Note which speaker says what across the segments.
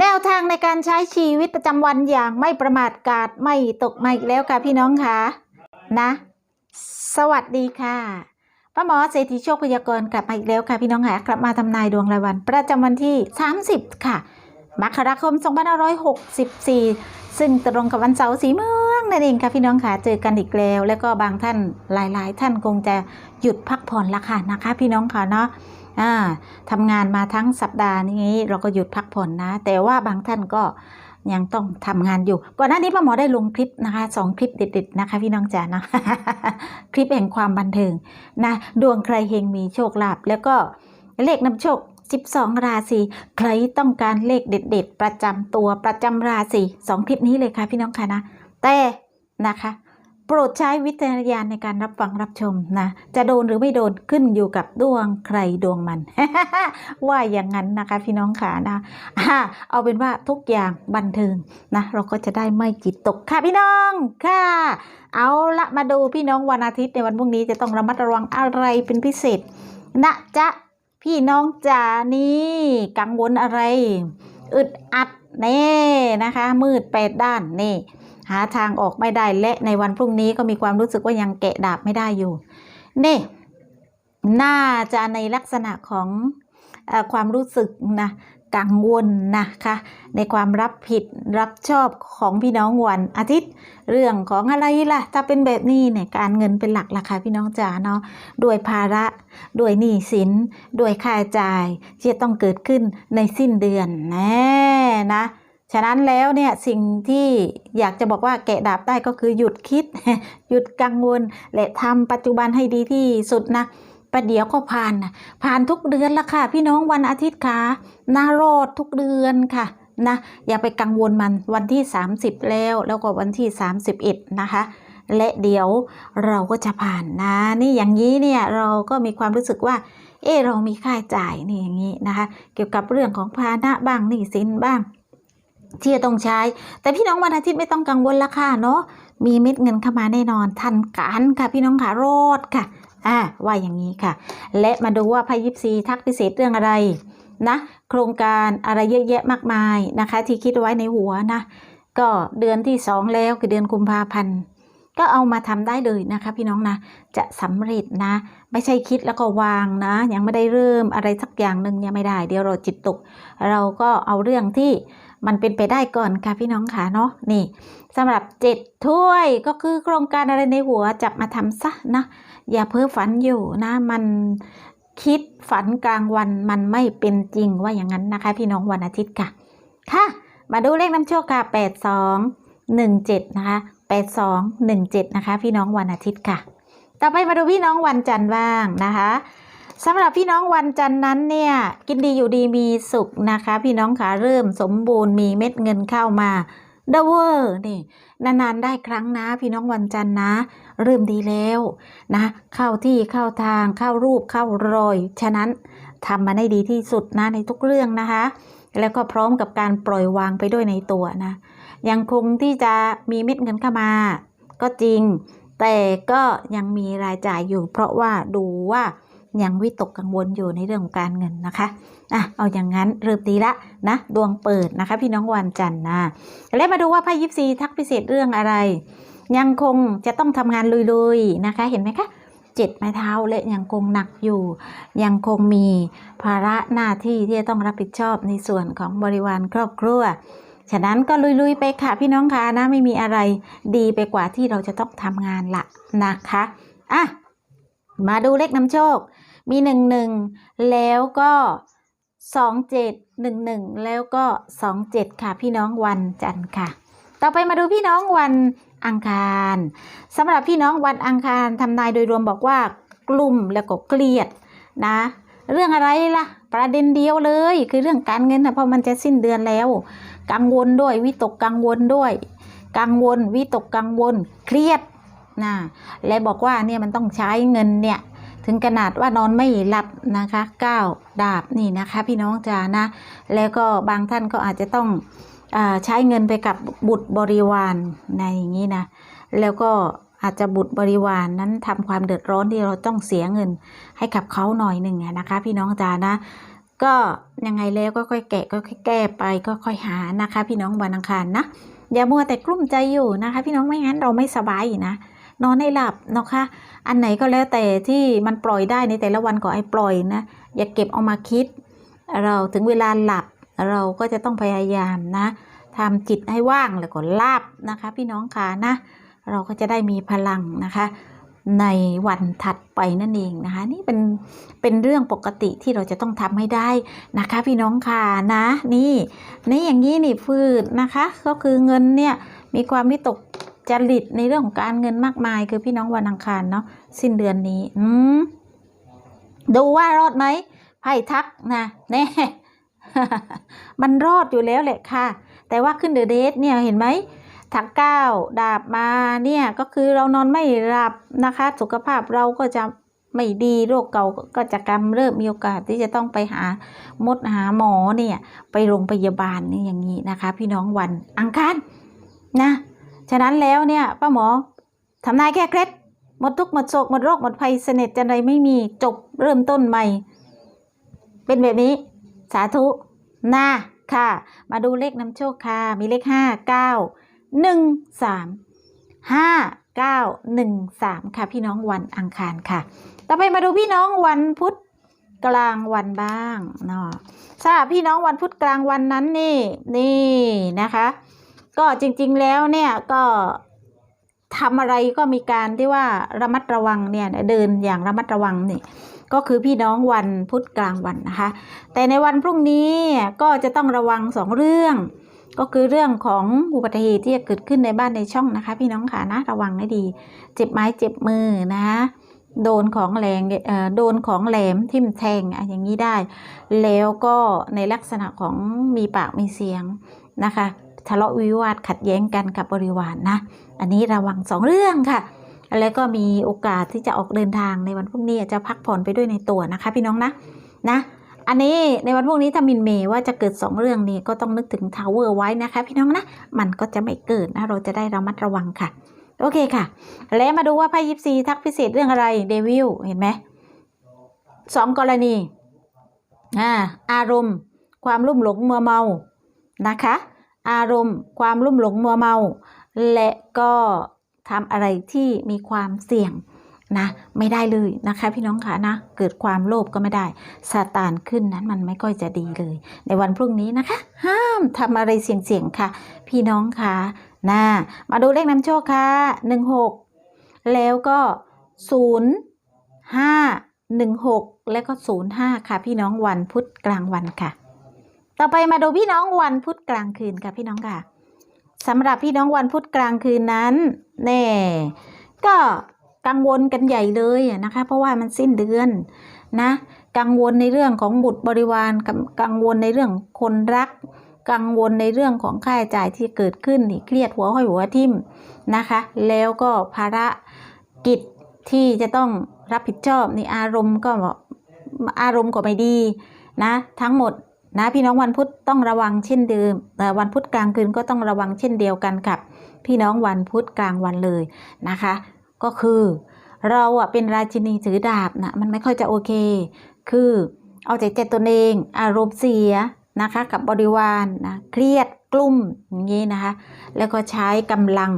Speaker 1: แนวทางในการใช้ชีวิตประจำวันอย่างไม่ประมาทกาดไม่ตกมาอีกแล้วค่ะพี่น้องค่ะนะ สวัสดีค่ะป้าหมอเศรษฐีโชคพยากรณ์กลับมาอีกแล้วค่ะพี่น้องค่ะกลับมาทำนายดวงรายวัน ประจำวันที่ 30 ค่ะมกราคม2564 ซึ่งตรงกับวันเสาร์สีเมืองนั่นเองค่ะพี่น้องค่ะเจอกันอีกแล้ว แล้วก็บางท่านหลาย ๆ ท่านคงจะหยุดพักผ่อนละค่ะนะคะ พี่น้องค่ะเนาะ ทำงานมาทั้งสัปดาห์นี้ เราก็หยุดพักผ่อนนะ แต่ว่าบางท่านก็ยังต้องทำงานอยู่ ก่อนหน้านี้ป้าหมอได้ลงคลิปนะคะสองคลิปเด็ดๆนะคะ พี่น้องจ๋านะ คลิปแห่งความบันเทิงนะ ดวงใครเฮงมีโชคลาภแล้วก็เลขนำโชค 12 ราศีใครต้องการเลขเด็ด ๆ ประจำตัวประจำราศีสองคลิปนี้เลยค่ะพี่น้องค่ะนะ แต่นะคะ โปรดใช้วิจารณญาณในการรับฟังรับชมนะ จะโดนหรือไม่โดนขึ้นอยู่กับดวงใครดวงมัน ว่าอย่างนั้นนะคะพี่น้องขานะเอาเป็นว่าทุกอย่างบันเทิงนะ เราก็จะได้ไม่จิตตกค่ะพี่น้องค่ะ เอาละมาดูพี่น้องวันอาทิตย์ในวันพรุ่งนี้จะต้องระมัดระวังอะไรเป็นพิเศษ นะจ๊ะพี่น้องจ๋านี่กังวลอะไร อึดอัดเน่นะคะ มืดแปดด้านนี่ หาทางออกไม่ได้และในวันพรุ่งนี้ก็มีความรู้สึกว่ายังแกะดาบไม่ได้อยู่นี่น่าจะในลักษณะของอความรู้สึกนะกังวลนะคะในความรับผิดรับชอบของพี่น้องวันอาทิตย์ เรื่องของอะไรล่ะ ถ้าเป็นแบบนี้เนี่ยการเงินเป็นหลักราคาพี่น้องจ๋าเนาะด้วยภาระด้วยหนี้สินด้วยค่าจ่ายที่จะต้องเกิดขึ้นในสิ้นเดือนแน่นะ ฉะนั้นแล้วเนี่ยสิ่งที่อยากจะบอกว่าแกะดาบได้ก็คือหยุดคิด หยุดกังวล และทำปัจจุบันให้ดีที่สุดนะประเดี๋ยวก็ผ่านนะผ่านทุกเดือนละค่ะ พี่น้องวันอาทิตย์ค่ะน่ารอดทุกเดือนค่ะนะอย่าไปกังวลมันวันที่ 30 แล้วแล้วก็วันที่ 31 นะคะ และเดี๋ยวเราก็จะผ่านนะ นี่อย่างนี้เนี่ยเราก็มีความรู้สึกว่า เออเรามีค่าจ่ายนี่อย่างนี้นะคะ เกี่ยวกับเรื่องของภาระบ้างหนี้สินบ้าง ที่จะต้องใช้ แต่พี่น้องวันอาทิตย์ไม่ต้องกังวลละค่ะเนาะมีเม็ดเงินเข้ามาแน่นอนทันการค่ะพี่น้องค่ะรอดค่ะอ่าว่าอย่างนี้ค่ะ และมาดูว่าพายิปซีทักพิเศษเรื่องอะไรนะโครงการอะไรเยอะแยะมากมายนะคะ ที่คิดไว้ในหัวนะก็เดือนที่สองแล้วคือเดือนกุมภาพันธ์ก็เอามาทำได้เลยนะคะ พี่น้องนะจะสำเร็จนะ ไม่ใช่คิดแล้วก็วางนะ ยังไม่ได้เริ่มอะไรสักอย่างหนึ่งยังไม่ได้ เดี๋ยวเราจิตตก เราก็เอาเรื่องที่ มันเป็นไปได้ก่อนค่ะพี่น้องค่ะเนาะนี่สำหรับเจ็ดถ้วยก็คือโครงการอะไรในหัวจับมาทำซะนะอย่าเพ้อฝันอยู่นะมันคิดฝันกลางวันมันไม่เป็นจริงว่าอย่างนั้นนะคะ พี่น้องวันอาทิตย์ค่ะ ค่ะ มาดูเลขน้ำโชคค่ะแปดสองหนึ่งเจ็ดนะคะแปดสองหนึ่งเจ็ดนะคะ พี่น้องวันอาทิตย์ค่ะ ต่อไปมาดูพี่น้องวันจันทร์บ้างนะคะ สำหรับพี่น้องวันจันทร์นั้นเนี่ย กินดีอยู่ดีมีสุขนะคะ พี่น้องขาเริ่มสมบูรณ์มีเม็ดเงินเข้ามาดเวอร์นี่นานๆได้ครั้งนะ พี่น้องวันจันทร์นะ เริ่มดีแล้วนะ เข้าที่เข้าทางเข้ารูปเข้ารอย ฉะนั้นทำมาได้ดีที่สุดนะในทุกเรื่องนะคะ แล้วก็พร้อมกับการปล่อยวางไปด้วยในตัวนะยังคงที่จะมีเม็ดเงินเข้ามา ก็จริง แต่ก็ยังมีรายจ่ายอยู่ เพราะว่าดูว่า ยังวิตกกังวลอยู่ในเรื่องของการเงินนะคะอะเอาอย่างนั้นเริ่มดีละนะดวงเปิดนะคะ พี่น้องวันจันทร์นะแล้วมาดูว่าไพ่ยิปซีทักพิเศษเรื่องอะไร ยังคงจะต้องทำงานลุยๆนะคะ เห็นไหมคะเจ็ดไม้เท้าและยังคงหนักอยู่ ยังคงมีภาระหน้าที่ที่จะต้องรับผิดชอบในส่วนของบริวารครอบครัวฉะนั้นก็ลุยๆไปค่ะพี่น้องคะนะไม่มีอะไรดีไปกว่าที่เราจะต้องทำงานละนะคะอะมาดูเลขนำโชค มีหนึ่งหนึ่งแล้วก็สองเจ็ดหนึ่งหนึ่งแล้วก็สองเจ็ดค่ะ พี่น้องวันจันทร์ค่ะ ต่อไปมาดูพี่น้องวันอังคารสำหรับพี่น้องวันอังคารทำนายโดยรวมบอกว่ากลุ่มแล้วก็เครียดนะ เรื่องอะไรล่ะ ประเด็นเดียวเลย คือเรื่องการเงินนะเพราะมันจะสิ้นเดือนแล้ว กังวลด้วยวิตกกังวลด้วย กังวลวิตกกังวล เครียดนะและบอกว่าเนี่ยมันต้องใช้เงินเนี่ย ถึงขนาดว่านอนไม่หลับนะคะก้าวดาบนี่นะคะพี่น้องจ๋านะ แล้วก็บางท่านก็อาจจะต้องอใช้เงินไปกับบุตรบริวารในอย่างนี้นะ แล้วก็อาจจะบุตรบริวารนนั้นทำความเดือดร้อนที่เราต้องเสียเงินให้กับเขาหน่อยหนึ่งนะคะ พี่น้องจ๋านะ ก็ยังไงแล้วก็ค่อยแกะก็ค่อยแก้ไปก็ค่อยหานะคะ พี่น้องวันอังคารนะอย่ามัวแต่กลุ้มใจอยู่นะคะ พี่น้องไม่งั้นเราไม่สบายนะ นอนให้หลับนะคะ อันไหนก็แล้วแต่ที่มันปล่อยได้ในแต่ละวันก็ไอ้ปล่อยนะ อย่าเก็บเอามาคิด เราถึงเวลาหลับเราก็จะต้องพยายามนะทำจิตให้ว่างแล้วก็ลาบนะคะ พี่น้องค่ะนะ เราก็จะได้มีพลังนะคะ ในวันถัดไปนั่นเองนะคะ นี่เป็นเป็นเรื่องปกติที่เราจะต้องทำให้ได้นะคะ พี่น้องค่ะนะ นี่นี่อย่างนี้นี่ฟืดนะคะ ก็คือเงินเนี่ยมีความวิตก จริตในเรื่องของการเงินมากมาย คือพี่น้องวันอังคารเนาะสิ้นเดือนนี้ อืมดูว่ารอดไหมไพ่ทักนะแน่มันรอดอยู่แล้วแหละค่ะ แต่ว่าขึ้นเดอะเดทเนี่ยเห็นไหมถักเก้าดาบมาเนี่ย ก็คือเรานอนไม่หลับนะคะ สุขภาพเราก็จะไม่ดีโรคเก่าก็จะกำเริบมีโอกาสที่จะต้องไปหามดหาหมอเนี่ย ไปโรงพยาบาลนี่อย่างนี้นะคะ พี่น้องวันอังคารนะ ฉะนั้นแล้วเนี่ยป้าหมอทำนายแค่เคล็ดหมดทุกหมดโศกหมดโรคหมดภัยเสน็จจันไรไม่มีจบเริ่มต้นใหม่ เป็นแบบนี้ สาธุนะค่ะ มาดูเลขนำโชคค่ะ มีเลขห้าเก้าหนึ่งสามห้าเก้าหนึ่งสามค่ะ พี่น้องวันอังคารค่ะ ต่อไปมาดูพี่น้องวันพุธกลางวันบ้างเนาะทราบพี่น้องวันพุธกลางวันนั้นนี่นี่นะคะ ก็จริงๆแล้วเนี่ยก็ทำอะไรก็มีการที่ว่าระมัดระวังเนี่ยเดินอย่างระมัดระวังนี่ก็คือพี่น้องวันพุธกลางวันนะคะ แต่ในวันพรุ่งนี้ก็จะต้องระวังสองเรื่อง ก็คือเรื่องของอุบัติเหตุที่จะเกิดขึ้นในบ้านในช่องนะคะ พี่น้องค่ะนะระวังให้ดี เจ็บไม้เจ็บมือนะโดนของแรงโดนของแหลมทิ่มแทงอะอย่างนี้ได้ แล้วก็ในลักษณะของมีปากมีเสียงนะคะ ทะเลาะวิวาทขัดแย้งกันกับบริวารนนะอันนี้ระวังสองเรื่องค่ะแล้วก็มีโอกาสที่จะออกเดินทางในวันพรุ่งนี้อาจจะพักผ่อนไปด้วยในตัวนะคะ พี่น้องนะนะอันนี้ในวันพรุ่งนี้ถ้ามินเมย์ว่าจะเกิด 2 เรื่องนี้ก็ต้องนึกถึงทาวเวอร์ไว้นะคะ พี่น้องนะมันก็จะไม่เกิดนะเราจะได้ระมัดระวังค่ะ โอเคค่ะ แล้วมาดูว่าไพ่ยิปซีทักพิเศษเรื่องอะไรเดวิลเห็นไหมสองกรณีอ่าอารมณ์ ความลุ่มหลงมัวเมานะคะ อารมณ์ ความลุ่มหลงมัวเมา และก็ทำอะไรที่มีความเสี่ยงนะไม่ได้เลยนะคะพี่น้องค่ะนะเกิดความโลภก็ไม่ได้ซาตานขึ้นนั้นมันไม่ค่อยจะดีเลย ในวันพรุ่งนี้นะคะ ห้ามทำอะไรเสี่ยงๆค่ะ พี่น้องค่ะนะมาดูเลขนำโชคค่ะหนึ่งหกแล้วก็ศูนย์ห้าหนึ่งหกแล้วก็ศูนย์ห้าค่ะ พี่น้องวันพุธกลางวันค่ะ ต่อไปมาดูพี่น้องวันพุธกลางคืนค่ะพี่น้องค่ะสำหรับพี่น้องวันพุธกลางคืนนั้นแน่ก็กังวลกันใหญ่เลยนะคะ เพราะว่ามันสิ้นเดือนนะกังวลในเรื่องของบุตรบริวารกังวลในเรื่องคนรัก กังวลในเรื่องของค่าใช้จ่ายที่เกิดขึ้นนี่เครียดหัวห้อยหัวทิ่มนะคะ แล้วก็ภารกิจที่จะต้องรับผิดชอบนี่อารมณ์ก็อารมณ์ก็ไม่ดีนะ ทั้งหมด นะพี่น้องวันพุธต้องระวังเช่นเดิมแต่วันพุธกลางคืนก็ต้องระวังเช่นเดียวกันกับ พี่น้องวันพุธกลางวันเลยนะคะ ก็คือ เราอะเป็นราชินีถือดาบนะมันไม่ค่อยจะโอเค คือเอาใจใจตนเองอารมณ์เสียนะคะกับบริวารนะเครียดกลุ่มอย่างนี้นะคะ แล้วก็ใช้กำลัง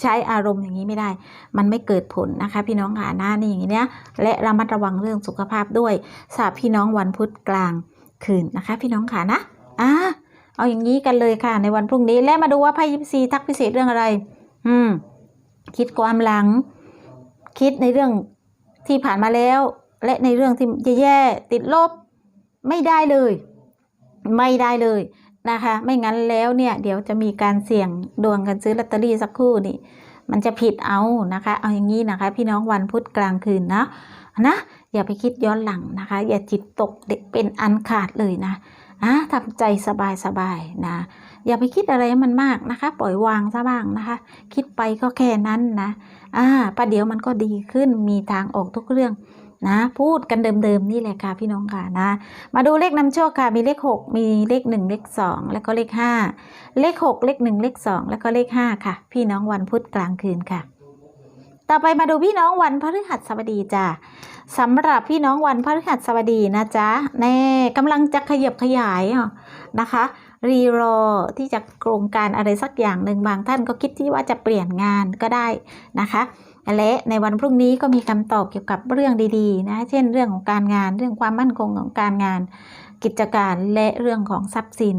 Speaker 1: ใช้อารมณ์อย่างนี้ไม่ได้ มันไม่เกิดผลนะคะ พี่น้องค่ะหน้านี่อย่างนี้เนี่ยและระมัดระวังเรื่องสุขภาพด้วยสาบพี่น้องวันพุธกลาง คืนนะคะ พี่น้องค่ะนะอ่าเอาอย่างนี้กันเลยค่ะในวันพรุ่งนี้และมาดูว่าไพ่ยิปซีทักพิเศษเรื่องอะไร อืม คิดความหลัง คิดในเรื่องที่ผ่านมาแล้ว และในเรื่องที่แย่ๆติดลบ ไม่ได้เลย ไม่ได้เลยนะคะ ไม่งั้นแล้วเนี่ยเดี๋ยวจะมีการเสี่ยงดวงกันซื้อลอตเตอรี่สักครู่นี่ มันจะผิดเอานะคะ เอาอย่างนี้นะคะ พี่น้องวันพุธกลางคืนนะนะ อย่าไปคิดย้อนหลังนะคะ อย่าจิตตกเด็กเป็นอันขาดเลยนะอะทำใจสบายๆนะ อย่าไปคิดอะไรมันมากนะคะ ปล่อยวางซะบ้างนะคะ คิดไปก็แค่นั้นนะอ่าประเดี๋ยวมันก็ดีขึ้นมีทางออกทุกเรื่องนะ พูดกันเดิมๆนี่แหละค่ะพี่น้องค่ะนะ มาดูเลขนำโชคค่ะมีเลขหกมีเลขหนึ่งเลขสองแล้วก็เลขห้าเลขหกเลขหนึ่งเลขสองแล้วก็เลขห้าค่ะ พี่น้องวันพุธกลางคืนค่ะ ต่อไปมาดูพี่น้องวันพฤหัสบดีจ้ะสำหรับพี่น้องวันพฤหัสบดีนะจ๊ะแน่กำลังจะขยับขยายอะนะคะ รีรอที่จะโครงการอะไรสักอย่างหนึ่งบางท่านก็คิดที่ว่าจะเปลี่ยนงานก็ได้นะคะและในวันพรุ่งนี้ก็มีคำตอบเกี่ยวกับเรื่องดีๆ นะ เช่นเรื่องของการงานเรื่องความมั่นคงของการงาน กิจการและเรื่องของทรัพย์สิน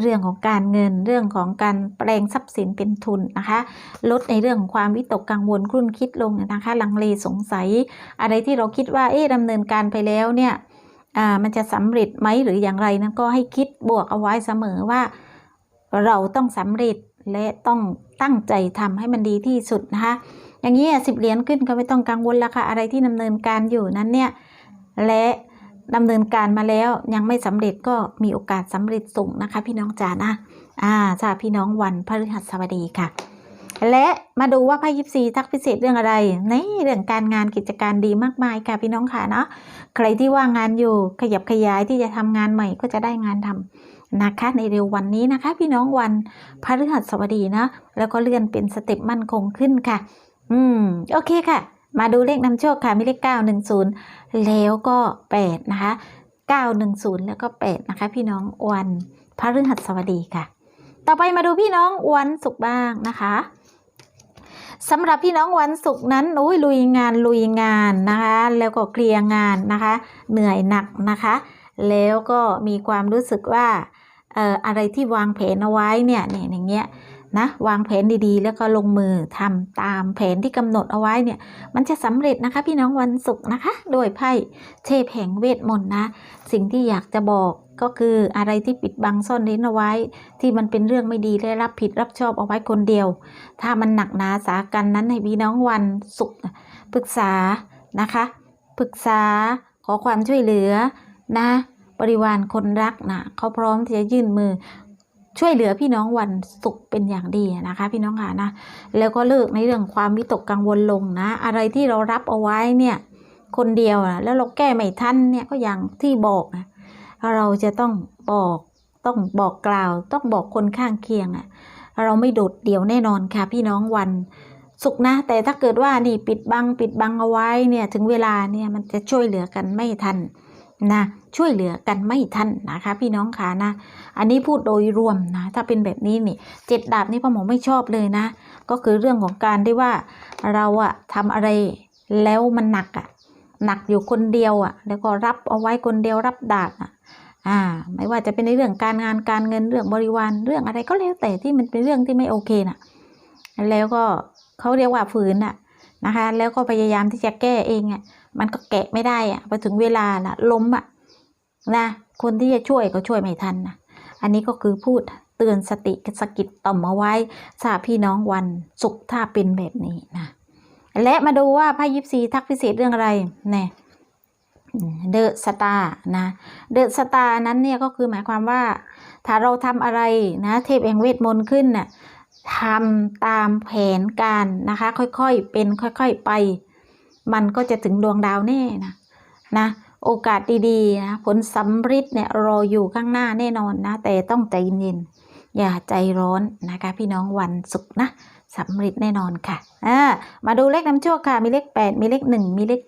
Speaker 1: เรื่องของการเงิน เรื่องของการแปลงทรัพย์สินเป็นทุนนะคะ ลดในเรื่องความวิตกกังวลครุ่นคิดลงนะคะ ลังเลสงสัย อะไรที่เราคิดว่าเอ๊ะดำเนินการไปแล้วเนี่ยอ่ามันจะสำเร็จไหมหรืออย่างไรนั้นก็ให้คิดบวกเอาไว้เสมอว่า เราต้องสำเร็จและต้องตั้งใจทำให้มันดีที่สุดนะคะ อย่างนี้สิบเหรียญขึ้นก็ไม่ต้องกังวลละค่ะอะไรที่ดำเนินการอยู่นั้นเนี่ยและ ดำเนินการมาแล้วยังไม่สำเร็จก็มีโอกาสสำเร็จสูงนะคะ พี่น้องจ๋านะอ่าจ้าพี่น้องวันพฤหัสบดีค่ะ และมาดูว่าไพ่ยิปซีทักพิเศษเรื่องอะไรในเรื่องการงานกิจการดีมากมายค่ะพี่น้องค่ะเนาะใครที่ว่างงานอยู่ขยับขยายที่จะทำงานใหม่ก็จะได้งานทำนะคะในเร็ววันนี้นะคะ พี่น้องวันพฤหัสบดีนะแล้วก็เลื่อนเป็นสเต็ปมั่นคงขึ้นค่ะ อืม โอเคค่ะ มาดูเลขนำโชคค่ะมีเลข 910 แล้วก็ 8 นะคะ 910 แล้วก็ 8 นะคะ พี่น้องวันพระฤหัสบดีค่ะ ต่อไปมาดูพี่น้องวันศุกร์บ้างนะคะสำหรับพี่น้องวันศุกร์นั้นโอ้ยลุยงานลุยงานนะคะ แล้วก็เคลียร์งานนะคะ เหนื่อยหนักนะคะ แล้วก็มีความรู้สึกว่าเอ่ออะไรที่วางแผนเอาไว้เนี่ยเนี่ยอย่างเงี้ย นะวางแผนดีๆ แล้วก็ลงมือทำตามแผนที่กำหนดเอาไว้เนี่ย มันจะสำเร็จนะคะ พี่น้องวันศุกร์นะคะ โดยไพ่เทพแห่งเวทมนต์นะ สิ่งที่อยากจะบอกก็คืออะไรที่ปิดบังซ่อนเร้นเอาไว้ ที่มันเป็นเรื่องไม่ดีและรับผิดรับชอบเอาไว้คนเดียว ถ้ามันหนักหนาสากันนั้นให้พี่น้องวันศุกร์ปรึกษานะคะ ปรึกษาขอความช่วยเหลือนะบริวารคนรักนะเขาพร้อมที่จะยื่นมือ ช่วยเหลือพี่น้องวันศุกร์เป็นอย่างดีนะคะ พี่น้องค่ะนะแล้วก็เลิกในเรื่องความวิตกกังวลลงนะ อะไรที่เรารับเอาไว้เนี่ยคนเดียวนะแล้วเราแก้ไม่ทันเนี่ยก็อย่างที่บอกนะเราจะต้องบอกต้องบอกกล่าว ต้องบอกคนข้างเคียงอะเราไม่โดดเดี่ยวแน่นอนค่ะ พี่น้องวันสุขนะ แต่ถ้าเกิดว่านี่ปิดบังปิดบังเอาไว้เนี่ยถึงเวลาเนี่ยมันจะช่วยเหลือกันไม่ทัน นะช่วยเหลือกันไม่ทันนะคะ พี่น้องค่ะนะ อันนี้พูดโดยรวมนะถ้าเป็นแบบนี้นี่เจ็ดดาบนี่พ่อหมอไม่ชอบเลยนะ ก็คือเรื่องของการที่ว่าเราอะทำอะไรแล้วมันหนักอะหนักอยู่คนเดียวอะแล้วก็รับเอาไว้คนเดียวรับดาบอะอ่าไม่ว่าจะเป็นในเรื่องการงานการเงินเรื่องบริวารเรื่องอะไรก็แล้วแต่ที่มันเป็นเรื่องที่ไม่โอเคน่ะ แล้วก็เขาเรียกว่าฝืนอะ นะคะ แล้วก็พยายามที่จะแก้เองอะมันก็แกะไม่ได้อะพอถึงเวลาละล้มอะนะคนที่จะช่วยก็ช่วยไม่ทันนะอันนี้ก็คือพูดเตือนสติสกิดต่อมเอาไว้สาพี่น้องวันสุขถ้าเป็นแบบนี้นะและมาดูว่าไพ่ยิปซีทักพิเศษเรื่องอะไรเนี่ยเดอะสตาร์นะเดอะสตาร์นั้นเนี่ยก็คือหมายความว่า ถ้าเราทำอะไรนะ เทพแห่งเวทมนต์ขึ้นน่ะ ทำตามแผนการนะคะ ค่อยๆเป็นค่อยๆไป มันก็จะถึงดวงดาวแน่นะนะโอกาสดีๆนะผลสำเร็จเนี่ยรออยู่ข้างหน้าแน่นอนนะ แต่ต้องใจเย็นๆอย่าใจร้อนนะคะ พี่น้องวันศุกร์นะสำเร็จแน่นอนค่ะอ่ามาดูเลขนำโชคค่ะ มีเลข 8 มีเลข 1 มีเลข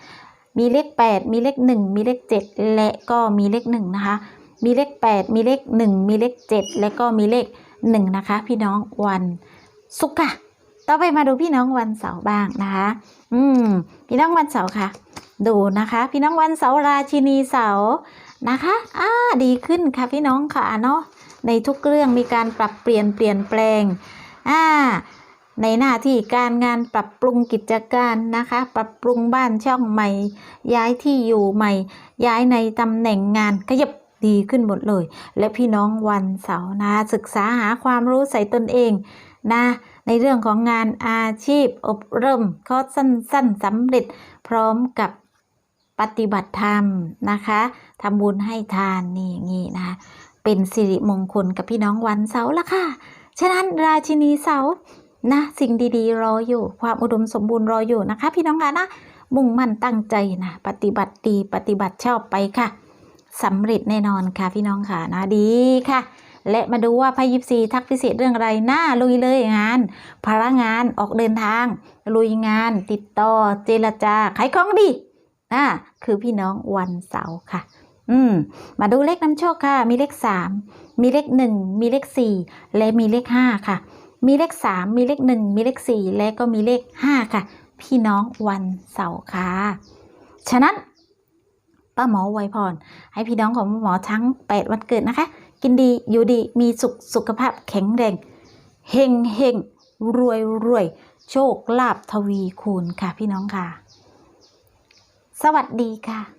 Speaker 1: 7 มีเลข 8 มีเลข 1 มีเลข 7 และก็มีเลข 1 นะคะ มีเลข 8 มีเลข 1 มีเลข 7 และก็มีเลข 1 หนะคะ พี่น้องวันศุกร์ค่ะ ต่อไปมาดูพี่น้องวันเสาร์บ้างนะคะ อืม พี่น้องวันเสาร์ค่ะ ดูนะคะ พี่น้องวันเสาร์ราชินีเสาร์นะคะอ่าดีขึ้นค่ะพี่น้องค่ะเนาะในทุกเรื่องมีการปรับเปลี่ยนเปลี่ยนแปลงอ่าในหน้าที่การงานปรับปรุงกิจการนะคะ ปรับปรุงบ้านช่องใหม่ ย้ายที่อยู่ใหม่ ย้ายในตำแหน่งงานขยับ ดีขึ้นหมดเลย และพี่น้องวันเสาร์นะ ศึกษาหาความรู้ใส่ตนเองนะในเรื่องของงานอาชีพอบรมคอร์สสั้นๆสำเร็จพร้อมกับปฏิบัติธรรมนะคะทำบุญให้ทานนี่อย่างนี้นะคะเป็นสิริมงคลกับพี่น้องวันเสาร์ละค่ะ ฉะนั้นราชินีเสาร์นะสิ่งดีๆ รออยู่ ความอุดมสมบูรณ์รออยู่นะคะ พี่น้องคะนะ มุ่งมั่นตั้งใจนะ ปฏิบัติดีปฏิบัติชอบไปค่ะ สำเร็จแน่นอนค่ะพี่น้องค่ะนะดีค่ะ และมาดูว่าไพ่ยิปซีทักพิเศษเรื่องอะไรหน้าลุยเลยงานพลังงานออกเดินทาง ลุยงาน ติดต่อเจรจาขายของดีอ่าคือพี่น้องวันเสาร์ค่ะ อืม มาดูเลขนำโชคค่ะ มีเลขสามมีเลขหนึ่งมีเลขสี่และมีเลขห้าค่ะ มีเลขสามมีเลขหนึ่งมีเลขสี่และก็มีเลขห้าค่ะ พี่น้องวันเสาร์ค่ะ ฉะนั้น ป้าหมอไวยพร ให้พี่น้องของหมอทั้ง 8 วันเกิดนะคะ กินดีอยู่ดีมีสุขสุขภาพแข็งแรงเฮงเฮงรวยรวยโชคลาภทวีคูณค่ะพี่น้องค่ะ สวัสดีค่ะ